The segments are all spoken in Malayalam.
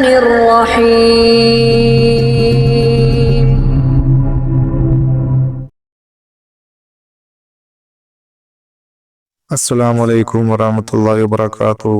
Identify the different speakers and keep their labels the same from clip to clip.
Speaker 1: الرحمن الرحيم
Speaker 2: അസ്സലാം വലൈക്കും വറഹമത്തല്ലാഹി വബർക്കാത്തു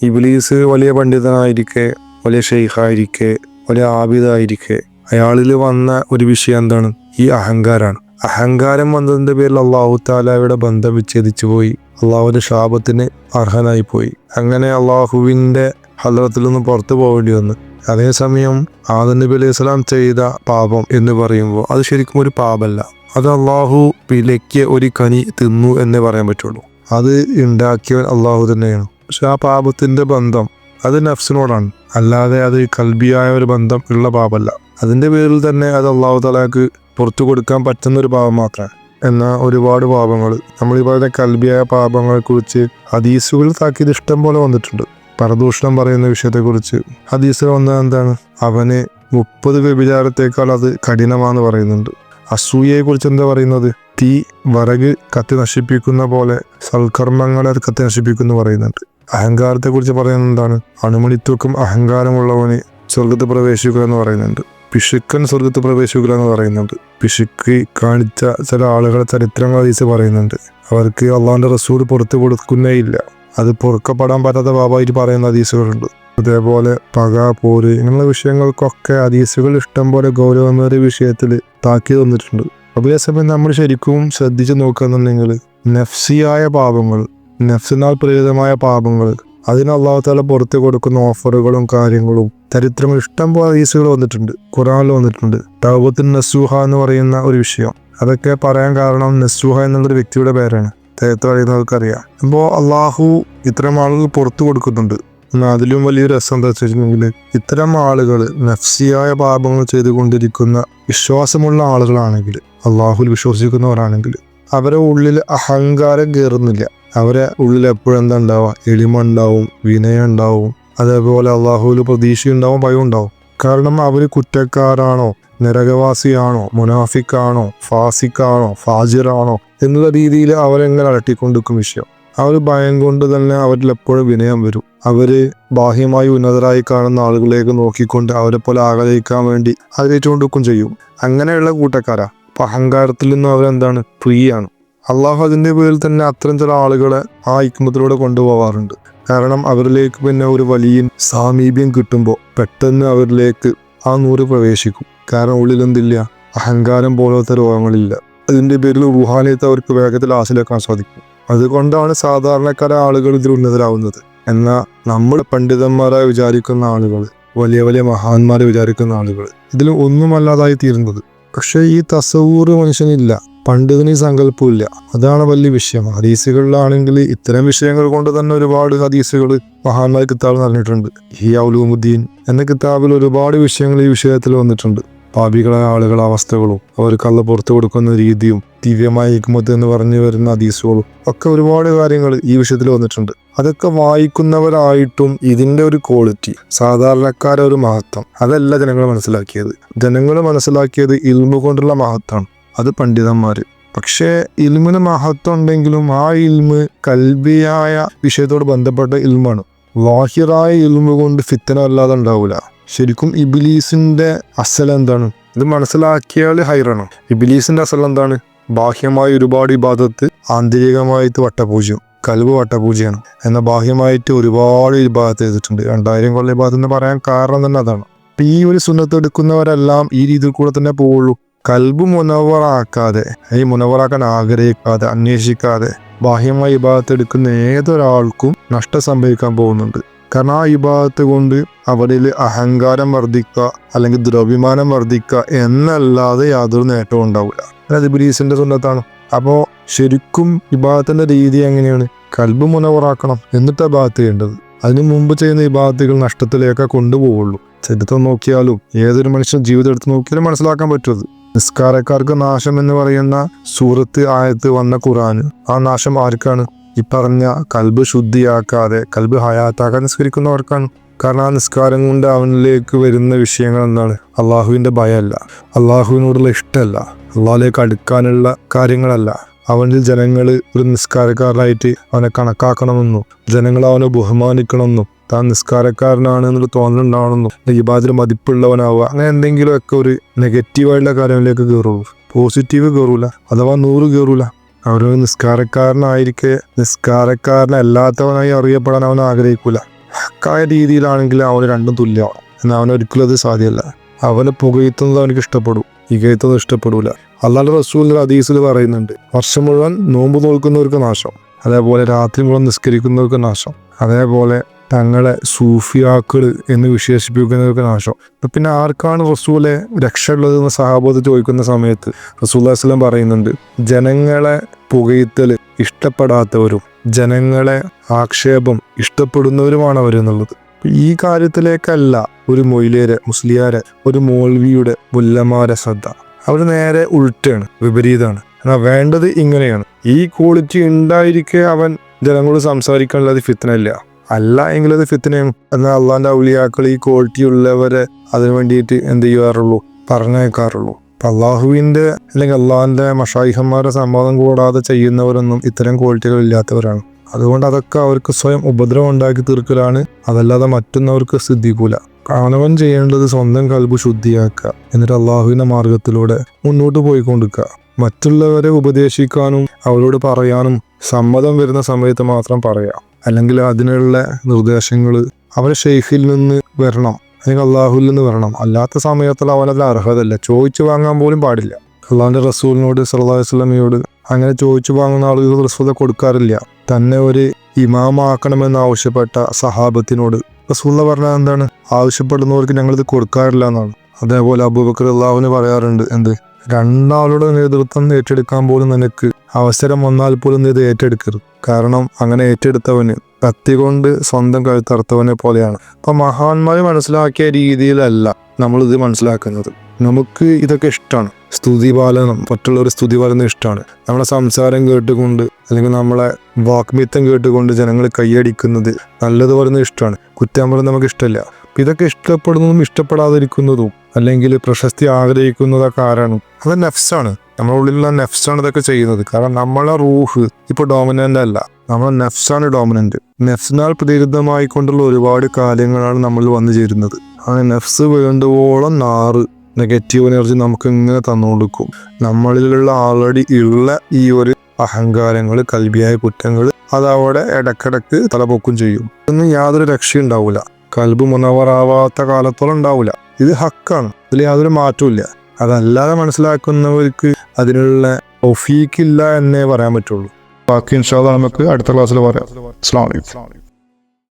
Speaker 2: ഇബ്ലീസ് വലിയ പണ്ഡിതനായിരിക്കെ വലിയ ഷെയ്ഖായിരിക്കെ വലിയ ആബിദായിരിക്കെ അയാളിൽ വന്ന ഒരു വിഷയം എന്താണ് ഈ അഹങ്കാരാണ് അഹങ്കാരം വന്നതിന്റെ പേരിൽ അള്ളാഹു താലായുടെ ബന്ധം വിച്ഛേദിച്ചു പോയി അള്ളാഹുവിന്റെ ശാപത്തിന് അർഹനായി പോയി അങ്ങനെ അള്ളാഹുവിന്റെ ഹലറത്തിൽ നിന്ന് പുറത്തു പോകേണ്ടി വന്നു. അതേസമയം ആദം നബി അലൈഹി സ്വലാം ചെയ്ത പാപം എന്ന് പറയുമ്പോൾ അത് ശരിക്കും ഒരു പാപമല്ല അത് അള്ളാഹു വിലയ്ക്ക് ഒരു കനി തിന്നു എന്നേ പറയാൻ പറ്റുള്ളൂ. അത് ഉണ്ടാക്കിയവൻ അള്ളാഹു തന്നെയാണ്. പക്ഷെ ആ പാപത്തിന്റെ ബന്ധം അത് നഫ്സിനോടാണ്. അല്ലാതെ അത് കൽബിയായ ഒരു ബന്ധം ഉള്ള പാപമല്ല അതിന്റെ പേരിൽ തന്നെ അത് അള്ളാഹു തലാക്ക് പുറത്തു കൊടുക്കാൻ പറ്റുന്ന ഒരു പാപം മാത്രമാണ്. എന്നാൽ ഒരുപാട് പാപങ്ങൾ നമ്മൾ ഈ പറയുന്ന കൽബിയായ പാപങ്ങളെ കുറിച്ച് ഹദീസുകൾ താക്കിയത് ഇഷ്ടം പോലെ വന്നിട്ടുണ്ട്. പരദൂഷണം പറയുന്ന വിഷയത്തെക്കുറിച്ച് ഹദീസിൽ വന്നത് എന്താണ്? അവന് മുപ്പത് വ്യഭിചാരത്തേക്കാൾ അത് കഠിനമാണെന്ന് പറയുന്നുണ്ട്. അസൂയയെക്കുറിച്ച് എന്താ പറയുന്നത്? തീ വരക് കത്തി നശിപ്പിക്കുന്ന പോലെ സൽക്കർമ്മങ്ങളെ കത്തി നശിപ്പിക്കുന്നു പറയുന്നുണ്ട്. അഹങ്കാരത്തെക്കുറിച്ച് പറയുന്നത് എന്താണ്? അണുമണിത്വക്കും അഹങ്കാരമുള്ളവന് സ്വർഗത്ത് പ്രവേശിക്കുക എന്ന് പറയുന്നുണ്ട്. പിശുക്കൻ സ്വർഗത്ത് പ്രവേശിക്കുക എന്ന് പറയുന്നുണ്ട്. പിശുക്ക് കാണിച്ച ചില ആളുകളെ ചരിത്രങ്ങൾ ഹദീസ് പറയുന്നുണ്ട്. അവർക്ക് അള്ളാഹിന്റെ റസൂൽ പുറത്തു കൊടുക്കുന്നേ ഇല്ല. അത് പൊറുക്കപ്പെടാൻ പറ്റാത്ത ബാബായിട്ട് പറയുന്ന ഹദീസുകളുണ്ട്. അതേപോലെ പക പോര് ഇങ്ങനെയുള്ള വിഷയങ്ങൾക്കൊക്കെ ഹദീസുകൾ പോലെ ഗൗരവമേറിയ വിഷയത്തിൽ താക്കി തന്നിട്ടുണ്ട്. അതേസമയം നമ്മൾ ശരിക്കും ശ്രദ്ധിച്ചു നോക്കുകയെന്നുണ്ടെങ്കിൽ നഫ്സിയായ പാപങ്ങൾ നഫ്സിനാൽ പ്രേരിതമായ പാപങ്ങൾ അതിന് അള്ളാഹു പുറത്തു കൊടുക്കുന്ന ഓഫറുകളും കാര്യങ്ങളും ചരിത്രങ്ങൾ ഇഷ്ടം പോലെ ഹദീസുകൾ വന്നിട്ടുണ്ട്. ഖുറാനിൽ വന്നിട്ടുണ്ട്. തൗബത്തിൻ നസൂഹ എന്ന് പറയുന്ന ഒരു വിഷയം. അതൊക്കെ പറയാൻ കാരണം നസൂഹ എന്നുള്ളൊരു വ്യക്തിയുടെ പേരാണ്. അദ്ദേഹത്തെ അറിയുന്നവർക്കറിയാം അപ്പോൾ അള്ളാഹു ഇത്തരം ആളുകൾ പുറത്തു കൊടുക്കുന്നുണ്ട്. എന്നാൽ അതിലും വലിയ രസം എന്താ വെച്ചിട്ടുണ്ടെങ്കിൽ ഇത്തരം ആളുകൾ നഫ്സിയായ പാപങ്ങൾ ചെയ്തുകൊണ്ടിരിക്കുന്ന വിശ്വാസമുള്ള ആളുകളാണെങ്കിൽ അള്ളാഹുൽ വിശ്വസിക്കുന്നവരാണെങ്കിൽ അവരെ ഉള്ളിൽ അഹങ്കാരം കയറുന്നില്ല. അവരെ ഉള്ളിൽ എപ്പോഴും എന്താ ഉണ്ടാവുക? എളിമ ഉണ്ടാവും വിനയം ഉണ്ടാവും. അതേപോലെ അള്ളാഹുവിൽ പ്രതീക്ഷയുണ്ടാവും ഭയം ഉണ്ടാവും കാരണം അവർ കുറ്റക്കാരാണോ? നരകവാസിയാണോ മുനാഫിക്കാണോ ഫാസിക്കാണോ ഫാജിറാണോ എന്നുള്ള രീതിയിൽ അവരെങ്ങനെ അലട്ടിക്കൊണ്ടിരിക്കും വിഷയം. ആ ഒരു ഭയം കൊണ്ട് തന്നെ അവരിൽ എപ്പോഴും വിനയം വരും. അവർ ബാഹ്യമായി ഉന്നതരായി കാണുന്ന ആളുകളിലേക്ക് നോക്കിക്കൊണ്ട് അവരെ പോലെ ആഗ്രഹിക്കാൻ വേണ്ടി ആഗ്രഹിച്ചുകൊണ്ടിരിക്കും ചെയ്യും. അങ്ങനെയുള്ള കൂട്ടക്കാരാ. അപ്പൊ അഹങ്കാരത്തിൽ നിന്നും അവരെന്താണ് ഫ്രീ ആണ് അള്ളാഹു അതിന്റെ പേരിൽ തന്നെ അത്തരം ചില ആളുകളെ ആ ഇക്മത്തിലൂടെ കൊണ്ടുപോവാറുണ്ട്. കാരണം അവരിലേക്ക് പിന്നെ ഒരു വലിയ സാമീപ്യം കിട്ടുമ്പോൾ പെട്ടെന്ന് അവരിലേക്ക് ആ നൂറ് പ്രവേശിക്കും. കാരണം ഉള്ളിൽ എന്തില്ല അഹങ്കാരം പോലത്തെ രോഗങ്ങളില്ല. അതിന്റെ പേരിൽ റുഹാനിയത്തെ അവർക്ക് വേഗത്തിൽ ആസിലാക്കാൻ സാധിക്കും. അതുകൊണ്ടാണ് സാധാരണക്കാര ആളുകൾ ഇതിൽ ഉന്നതരാകുന്നത്. എന്നാൽ നമ്മൾ പണ്ഡിതന്മാരായി വിചാരിക്കുന്ന ആളുകൾ വലിയ വലിയ മഹാന്മാരെ വിചാരിക്കുന്ന ആളുകൾ ഇതിൽ ഒന്നുമല്ലാതായി തീരുന്നത്. പക്ഷേ ഈ തസവൂറ് മനുഷ്യനില്ല. പണ്ഡിതന് സങ്കല്പമില്ല അതാണ് വലിയ വിഷയം. ഹദീസുകളിലാണെങ്കിൽ ഇത്തരം വിഷയങ്ങൾ കൊണ്ട് തന്നെ ഒരുപാട് ഹദീസുകൾ മഹാന്മാർ കിതാബ് നടന്നിട്ടുണ്ട് ഹിയാ ഔലൂമുദ്ദീൻ എന്ന കിതാബിൽ ഒരുപാട് വിഷയങ്ങൾ ഈ വിഷയത്തിൽ വന്നിട്ടുണ്ട്. പാപികളായ ആളുകളെ അവസ്ഥകളും അവർ കള്ള പുറത്തു കൊടുക്കുന്ന രീതിയും ദിവ്യമായ ഹിക്മത്ത് എന്ന് പറഞ്ഞു വരുന്ന അതീസുകളും ഒക്കെ ഒരുപാട് കാര്യങ്ങൾ ഈ വിഷയത്തിൽ വന്നിട്ടുണ്ട്. അതൊക്കെ വായിക്കുന്നവരായിട്ടും ഇതിന്റെ ഒരു ക്വാളിറ്റി സാധാരണക്കാരെ ഒരു മഹത്വം അതല്ല ജനങ്ങൾ മനസ്സിലാക്കിയത്. ജനങ്ങൾ മനസ്സിലാക്കിയത് ഇൽമു കൊണ്ടുള്ള മഹത്വമാണ്. അത് പണ്ഡിതന്മാർ. പക്ഷേ ഇൽമിന് മഹത്വം ഉണ്ടെങ്കിലും ആ ഇൽമ് കൽബിയായ വിഷയത്തോട് ബന്ധപ്പെട്ട ഇൽമാണ്. വാഹിറായ ഇൽമു കൊണ്ട് ഫിത്തന അല്ലാതെ ഉണ്ടാവില്ല ശരിക്കും ഇബിലീസിന്റെ അസൽ എന്താണ്? ഇത് മനസ്സിലാക്കിയാൽ ഹൈറാണ്. ഇബിലീസിന്റെ അസൽ എന്താണ്? ബാഹ്യമായ ഒരുപാട് ഇബാദത്ത് ആന്തരികമായിട്ട് വട്ടപൂജ്യം കൽബ് വട്ടപൂജയാണ് എന്നാൽ ബാഹ്യമായിട്ട് ഒരുപാട് ഇബാദത്ത് ചെയ്തിട്ടുണ്ട്. രണ്ടായിരം കൊല്ലം ഇബാദത്ത് എന്ന് പറയാൻ കാരണം തന്നെ അതാണ്. അപ്പൊ ഈ ഒരു സുന്നത്ത് എടുക്കുന്നവരെല്ലാം ഈ രീതിയിൽ കൂടെ തന്നെ പോവുള്ളൂ. കൽബ് മുനവറാക്കാതെ ഈ മുനവറാക്കാൻ ആഗ്രഹിക്കാതെ അന്വേഷിക്കാതെ ബാഹ്യമായി ഇബാദത്ത് എടുക്കുന്ന ഏതൊരാൾക്കും നഷ്ടം സംഭവിക്കാൻ പോകുന്നുണ്ട്. കാരണം ആ ഇബാദത്ത് കൊണ്ട് അവരിൽ അഹങ്കാരം വർദ്ധിക്കുക അല്ലെങ്കിൽ ദ്രവ്യമാനം വർദ്ധിക്കുക എന്നല്ലാതെ യാതൊരു നേട്ടവും ഉണ്ടാവില്ല. അത് ബ്രീസിന്റെ സ്വന്തത്താണ് അപ്പോൾ ശരിക്കും വിഭാഗത്തിന്റെ രീതി എങ്ങനെയാണ്? കൽബ് മുനവറാക്കണം എന്നിട്ട് ഭാഗത്ത് ചെയ്യേണ്ടത്. അതിനു മുമ്പ് ചെയ്യുന്ന വിഭാഗത്തുകൾ നഷ്ടത്തിലേക്ക് കൊണ്ടുപോവുള്ളൂ. ചരിത്രം നോക്കിയാലും ഏതൊരു മനുഷ്യൻ ജീവിതം എടുത്ത് നോക്കിയാലും മനസ്സിലാക്കാൻ പറ്റുമത് നിസ്കാരക്കാർക്ക് നാശം എന്ന് പറയുന്ന സൂറത്ത് ആയത്ത് വന്ന ഖുറാൻ ആ നാശം ആർക്കാണ്? ഈ പറഞ്ഞ കൽബ് ശുദ്ധിയാക്കാതെ കൽബ് ഹയാത്താക്കാൻ നിസ്കരിക്കുന്നവർക്കാണ്. കാരണം ആ നിസ്കാരം കൊണ്ട് അവനിലേക്ക് വരുന്ന വിഷയങ്ങൾ എന്താണ്? അള്ളാഹുവിന്റെ ഭയമല്ല അള്ളാഹുവിനോടുള്ള ഇഷ്ടമല്ല അള്ളാഹിലേക്ക് അടുക്കാനുള്ള കാര്യങ്ങളല്ല. അവനിൽ ജനങ്ങൾ ഒരു നിസ്കാരക്കാരനായിട്ട് അവനെ കണക്കാക്കണമെന്നും ജനങ്ങൾ അവനെ ബഹുമാനിക്കണമെന്നും താൻ നിസ്കാരക്കാരനാണ് എന്നൊരു തോന്നലുണ്ടാവണമെന്നും ഇബാദിൽ മതിപ്പുള്ളവനാവുക അങ്ങനെ എന്തെങ്കിലുമൊക്കെ ഒരു നെഗറ്റീവായിട്ടുള്ള കാര്യങ്ങളിലേക്ക് കയറുള്ളൂ. പോസിറ്റീവ് കയറൂല. അഥവാ നൂറ് കയറൂല. അവരൊരു നിസ്കാരക്കാരനായിരിക്കെ നിസ്കാരക്കാരനല്ലാത്തവനായി അറിയപ്പെടാൻ അവൻ ആഗ്രഹിക്കൂല. ഹക്കായ രീതിയിലാണെങ്കിൽ അവന് രണ്ടും തുല്യമാണ്. എന്നാൽ അവന് ഒരിക്കലും അത് സാധ്യമല്ല. അവനെ പുകയത്തുന്നത് അവനക്ക് ഇഷ്ടപ്പെടും. ഇകയത്തുന്നത് ഇഷ്ടപ്പെടൂല. അല്ലാതെ റസൂൽ അതീസിൽ പറയുന്നുണ്ട് വർഷം മുഴുവൻ നോമ്പ് നോൽക്കുന്നവർക്ക് നാശം. അതേപോലെ രാത്രി മുഴുവൻ നിസ്കരിക്കുന്നവർക്ക് നാശം. അതേപോലെ തങ്ങളെ സൂഫിയാക്കൾ എന്ന് വിശേഷിപ്പിക്കുന്നതൊക്കെ നാശം. പിന്നെ ആർക്കാണ് റസൂലെ രക്ഷ ഉള്ളത് എന്ന് സഹാബത്ത് ചോദിക്കുന്ന സമയത്ത് റസൂൽ അസ്ലം പറയുന്നുണ്ട് ജനങ്ങളെ പുകയത്തൽ ഇഷ്ടപ്പെടാത്തവരും ജനങ്ങളെ ആക്ഷേപം ഇഷ്ടപ്പെടുന്നവരുമാണ് അവരെന്നുള്ളത് ഈ കാര്യത്തിലേക്കല്ല ഒരു മൊയിലേരെ മുസ്ലിയാരെ ഒരു മോൾവിയുടെ മുല്ലമാരെ ശ്രദ്ധ. അവർ നേരെ ഉൾട്ടാണ് വിപരീതമാണ്. എന്നാൽ വേണ്ടത് ഇങ്ങനെയാണ്. ഈ ക്വാളിറ്റി ഉണ്ടായിരിക്കെ അവൻ ജനങ്ങളോട് സംസാരിക്കാനുള്ളത് ഫിത്തനല്ല അല്ല എങ്കിൽ അത് ഫിത്തിനെയും എന്നാൽ അള്ളാന്റെ ഔലിയാക്കൾ ഈ ക്വാളിറ്റി ഉള്ളവരെ അതിനു വേണ്ടിയിട്ട് എന്ത് ചെയ്യാറുള്ളൂ? പറഞ്ഞേക്കാറുള്ളൂ അപ്പൊ അള്ളാഹുവിന്റെ അല്ലെങ്കിൽ അള്ളാഹിന്റെ മഷായിഹന്മാരെ സമ്മതം കൂടാതെ ചെയ്യുന്നവരൊന്നും ഇത്തരം ക്വാളിറ്റികൾ ഇല്ലാത്തവരാണ്. അതുകൊണ്ട് അതൊക്കെ അവർക്ക് സ്വയം ഉപദ്രവം ഉണ്ടാക്കി തീർക്കലാണ്. അതല്ലാതെ മറ്റൊന്നവർക്ക് സിദ്ധിക്കൂല. അവനവൻ ചെയ്യേണ്ടത് സ്വന്തം കൽബ് ശുദ്ധിയാക്കുക. എന്നിട്ട് അള്ളാഹുവിന്റെ മാർഗത്തിലൂടെ മുന്നോട്ട് പോയിക്കൊണ്ടിരിക്കുക. മറ്റുള്ളവരെ ഉപദേശിക്കാനും അവരോട് പറയാനും സമ്മതം വരുന്ന സമയത്ത് മാത്രം പറയാം. അല്ലെങ്കിൽ അതിനുള്ള നിർദ്ദേശങ്ങൾ അവരെ ഷെയ്ഖിൽ നിന്ന് വരണം അല്ലെങ്കിൽ അള്ളാഹുവിൽ നിന്ന് വരണം. അല്ലാത്ത സമയത്തുള്ള അവനതിൽ അർഹതല്ല. ചോദിച്ചു വാങ്ങാൻ പോലും പാടില്ല. അള്ളാഹിന്റെ റസൂലിനോട് സല്ലാഹു വസ്ലമിയോട് അങ്ങനെ ചോദിച്ചു വാങ്ങുന്ന ആളുകൾ റസൂല കൊടുക്കാറില്ല. തന്നെ ഒരു ഇമാമാക്കണമെന്ന് ആവശ്യപ്പെട്ട സഹാബത്തിനോട് റസൂല പറഞ്ഞാൽ എന്താണ്? ആവശ്യപ്പെടുന്നവർക്ക് ഞങ്ങളിത് കൊടുക്കാറില്ല എന്നാണ്. അതേപോലെ അബൂബക്കർ അള്ളാഹുവിന് പറയാറുണ്ട് എന്ത്? രണ്ടാളുടെ നേതൃത്വം ഏറ്റെടുക്കാൻ പോലും നിനക്ക് അവസരം വന്നാൽ പോലും ഇത് ഏറ്റെടുക്കരുത്. കാരണം അങ്ങനെ ഏറ്റെടുത്തവന് കത്തി കൊണ്ട് സ്വന്തം കഴുത്തറുത്തവനെ പോലെയാണ്. അപ്പൊ മഹാന്മാര് മനസ്സിലാക്കിയ രീതിയിലല്ല നമ്മൾ ഇത് മനസ്സിലാക്കുന്നത്. നമുക്ക് ഇതൊക്കെ ഇഷ്ടമാണ് സ്തുതിപാലനം മറ്റുള്ളവർ സ്തുതിപാലനം ഇഷ്ടമാണ് നമ്മളെ സംസാരം കേട്ടുകൊണ്ട് അല്ലെങ്കിൽ നമ്മളെ വാക്മിത്വം കേട്ടുകൊണ്ട് ജനങ്ങൾ കൈയടിക്കുന്നത് നല്ലത് പറയുന്നത് ഇഷ്ടമാണ് കുറ്റം പറയുന്നത് നമുക്ക് ഇഷ്ടമില്ല ഇതൊക്കെ ഇഷ്ടപ്പെടുന്നതും ഇഷ്ടപ്പെടാതിരിക്കുന്നതും അല്ലെങ്കിൽ പ്രശസ്തി ആഗ്രഹിക്കുന്നതൊക്കെ ആരാണ് അത് നെഫ്സാണ്. നമ്മുടെ ഉള്ളിലുള്ള നെഫ്സാണ് ഇതൊക്കെ ചെയ്യുന്നത്. കാരണം നമ്മളെ റൂഹ് ഇപ്പൊ ഡോമിനന്റ് അല്ല. നമ്മളെ നെഫ്സാണ് ഡോമിനന്റ് നെഫ്സിനാൽ പ്രതിരുദ്ധമായിക്കൊണ്ടുള്ള ഒരുപാട് കാര്യങ്ങളാണ് നമ്മൾ വന്നു ചേരുന്നത്. ആ നെഫ്സ് വേണ്ടുവോളം നാറ് നെഗറ്റീവ് എനർജി നമുക്ക് ഇങ്ങനെ തന്നുകൊടുക്കും. നമ്മളിലുള്ള ആൾറെഡി ഉള്ള ഈ ഒരു അഹങ്കാരങ്ങൾ കൽബിയായ കുറ്റങ്ങൾ അത് അവിടെ ഇടക്കിടക്ക് തലപൊക്കും ചെയ്യും. ഇതൊന്നും യാതൊരു രക്ഷയുണ്ടാവില്ല കൽബ് മുനവറാവാത്ത കാലത്തോളം ഉണ്ടാവില്ല ഇത് ഹക്കാണ്. ഇതിൽ യാതൊരു മാറ്റവും അതല്ലാതെ മനസ്സിലാക്കുന്നവർക്ക് അതിനുള്ള ഒഫീക്കില്ല എന്നേ പറയാൻ പറ്റുള്ളൂ. ബാക്കി ഇൻഷാദ് നമുക്ക് അടുത്ത ക്ലാസ്സിൽ പറയാം. അസ്സാം വലൈക്കും